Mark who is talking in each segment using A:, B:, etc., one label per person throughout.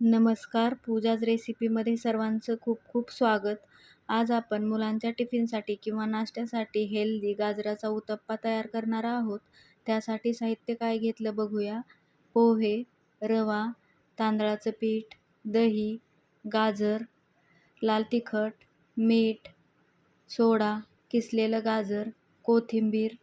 A: नमस्कार पूजाज रेसिपीमध्ये सर्वांचं खूप खूप स्वागत. आज आपण मुलांच्या टिफिनसाठी किंवा नाश्त्यासाठी हेल्दी गाजराचा उत्तप्पा तयार करणार आहोत. त्यासाठी साहित्य काय घेतलं बघूया. पोहे रवा तांदळाचं पीठ दही गाजर लाल तिखट मीठ सोडा किसलेलं गाजर कोथिंबीर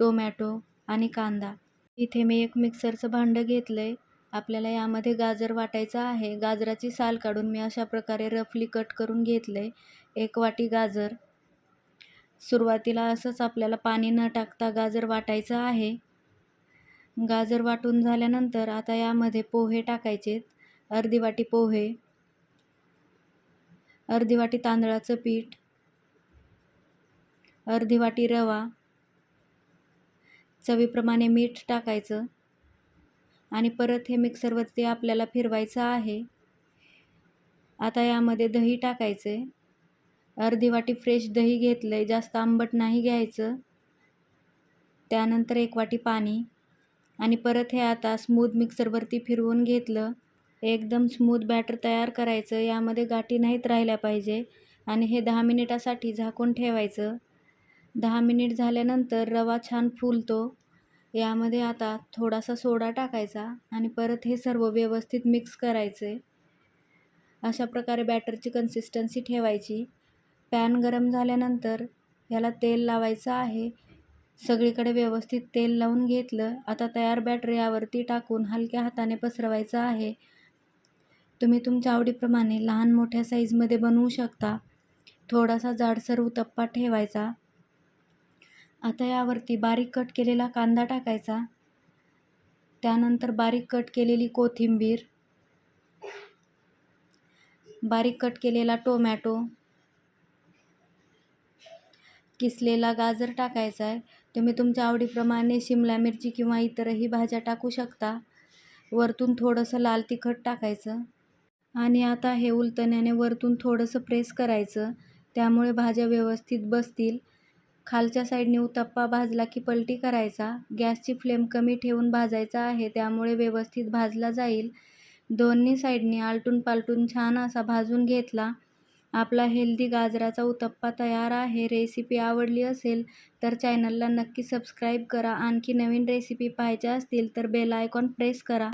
A: टोमॅटो आणि कांदा. इथे मी एक मिक्सरचं भांडं घेतलं आहे आपल्याला यामध्ये गाजर वाटायचं आहे. गाजराची साल काढून मी अशा प्रकारे रफली कट करून घेतलं आहे एक वाटी गाजर. सुरुवातीला असंच आपल्याला पाणी न टाकता गाजर वाटायचं आहे. गाजर वाटून झाल्यानंतर आता यामध्ये पोहे टाकायचेत. अर्धी वाटी पोहे. अर्धी वाटी तांदळाचं पीठ. अर्धी वाटी रवा. चवीप्रमाणे मीठ टाकायचं. आणि परत हे मिक्सरवरती आपल्याला फिरवायचं आहे. आता यामध्ये दही टाकायचं आहे अर्धी वाटी फ्रेश दही घेतलं आहे जास्त आंबट नाही घ्यायचं. त्यानंतर एक वाटी पाणी. आणि परत हे आता स्मूथ मिक्सरवरती फिरवून घेतलं. एकदम स्मूथ बॅटर तयार करायचं. यामध्ये गाठी नाहीत राहिल्या पाहिजे. आणि हे दहा मिनिटासाठी झाकून ठेवायचं. दहा मिनिट झाल्यानंतर रवा छान फुलतो. यामध्ये आता थोडासा सोडा टाकायचा आणि परत हे सर्व व्यवस्थित मिक्स करायचे. अशा प्रकारे बॅटरची कन्सिस्टन्सी ठेवायची. पॅन गरम झाल्यानंतर ह्याला तेल लावायचं आहे. सगळीकडे व्यवस्थित तेल लावून घेतलं. आता तयार बॅटर यावरती टाकून हलक्या हाताने पसरवायचं आहे. तुम्ही तुमच्या आवडीप्रमाणे लहान मोठ्या साईजमध्ये बनवू शकता. थोडासा जाडसर उतप्पा ठेवायचा. आता यावरती बारीक कट केलेला कांदा टाकायचा. त्यानंतर बारीक कट केलेली कोथिंबीर. बारीक कट केलेला टोमॅटो. किसलेला गाजर टाकायचा आहे. तुम्ही तुमच्या आवडीप्रमाणे शिमला मिरची किंवा इतरही भाज्या टाकू शकता. वरतून थोडंसं लाल तिखट टाकायचं. आणि आता हे उलतण्याने वरतून थोडंसं प्रेस करायचं. त्यामुळे भाज्या व्यवस्थित बसतील. खालच्या साईडने उत्तप्पा भाजला की पलटी करायचा. गॅसची फ्लेम कमी ठेवून भाजायचा आहे त्यामुळे व्यवस्थित भाजला जाईल. दोन्ही साईडने आलटून पालटून छान असा भाजून घेतला. आपला हेल्दी गाजराचा उत्तप्पा तयार आहे. रेसिपी आवडली असेल तर चॅनलला नक्की सबस्क्राईब करा. आणखी नवीन रेसिपी पाहायच्या असतील तर बेल आयकॉन प्रेस करा.